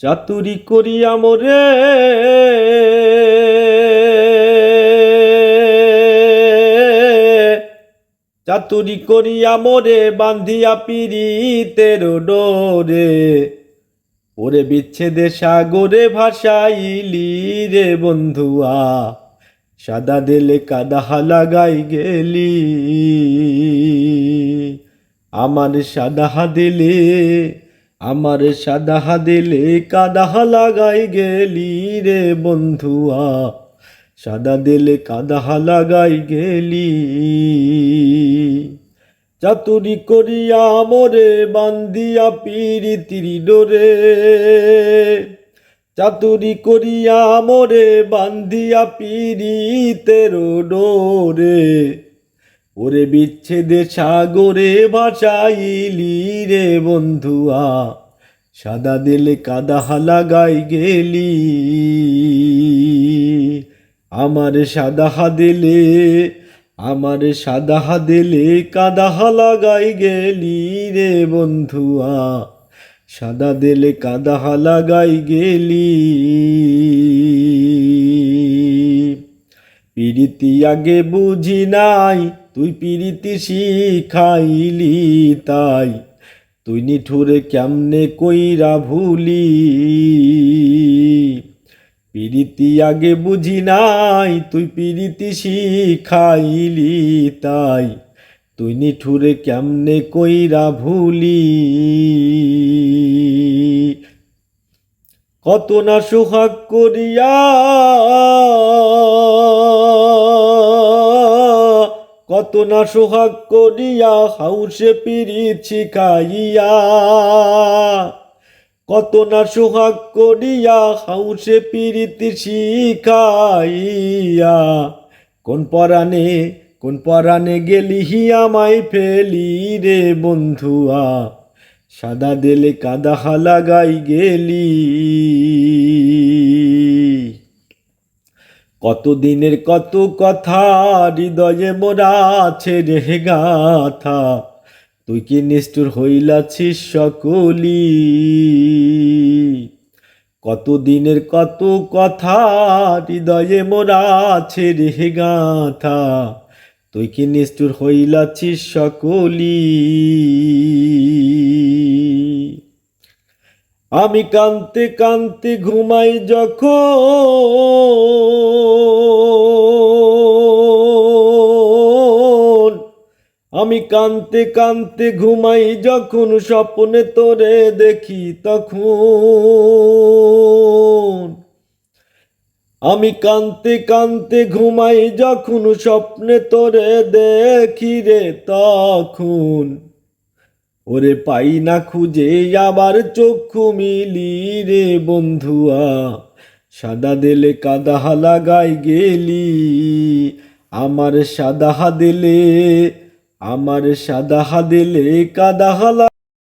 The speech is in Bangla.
চাতুরি করিয়া মোরে চাতুরি করিয়া মোরে বান্ধিয়া পিরিতের ডোরে। ওরে বিচ্ছেদে সাগরে ভাসাইলি রে বন্ধুয়া, সাদা দেলে কাদাহা লাগাই গেলি। আমার সাদাহা দিলে আমার সাদাহা দিলে কাদাহা লাগাই গেলি রে বন্ধুয়া। সাদা দিলে কাদাহা লাগাই গেলি। চাতুরি করিয়া মোরে বান্দিয়া পিরিতির ডোরে। চাতুরি করিয়া মোরে বান্ধিয়া পিরিতের ডোরে। ওরে বিচ্ছেদে সাগরে ভাসাইলি রে বন্ধুয়া, সাদা দিলে কাদাহা লাগাই গেলি। আমার সাদাহা দিলে আমার সাদাহা দিলে কাদাহা লাগাই গেলি রে বন্ধুয়া, সাদা দিলে কাদাহা লাগাই গেলি। পিরিতি আগে বুঝি নাই তুই পিরিতি শিখাইলি তাই, তুই নিঠুরে কেমনে কইরা ভুলি? পিরিতি আগে বুঝি নাই, তুই পিরিতি শিখাইলি তাই, তুই নিঠুরে কেমনে কইরা ভুলি? কত না সোহাগ করিয়া না সোহাগ করিয়া হাউসে পিরিত শিখাইয়া। কত না সোহাগ করিয়া হাউসে পিরিত শিখাইয়া। কোন পরাণে কোন পরাণে গেলি আমায় ফেলি রে বন্ধুয়া। সাদা দেলে কাদাহা লাগাই গেলি। কত দিনের কত কথা, হৃদয়ে মোরা আছে রে গাথা। তুই কি নিষ্ঠুর হইলাছিস সকলি? কত দিনের কত কথা, হৃদয়ে মোরা আছে রে গাথা। তুই কি নিষ্ঠুর হইলাছিস সকলি? আমি কান্তে কান্তে ঘুমাই যখন আমি কান্তে কান্তে ঘুমাই যখন স্বপ্নে তোরে দেখি তখন। আমি কান্তে কান্তে ঘুমাই যখন স্বপ্নে তোরে দেখি রে তখন। ওরে পাই না খুঁজে আবার চক্ষু মিলি রে বন্ধুয়া, সাদা দিলে কাদাহা লাগাই গেলি, আমার সাদাহা দিলে আমার সাদা দিলে কাদাহা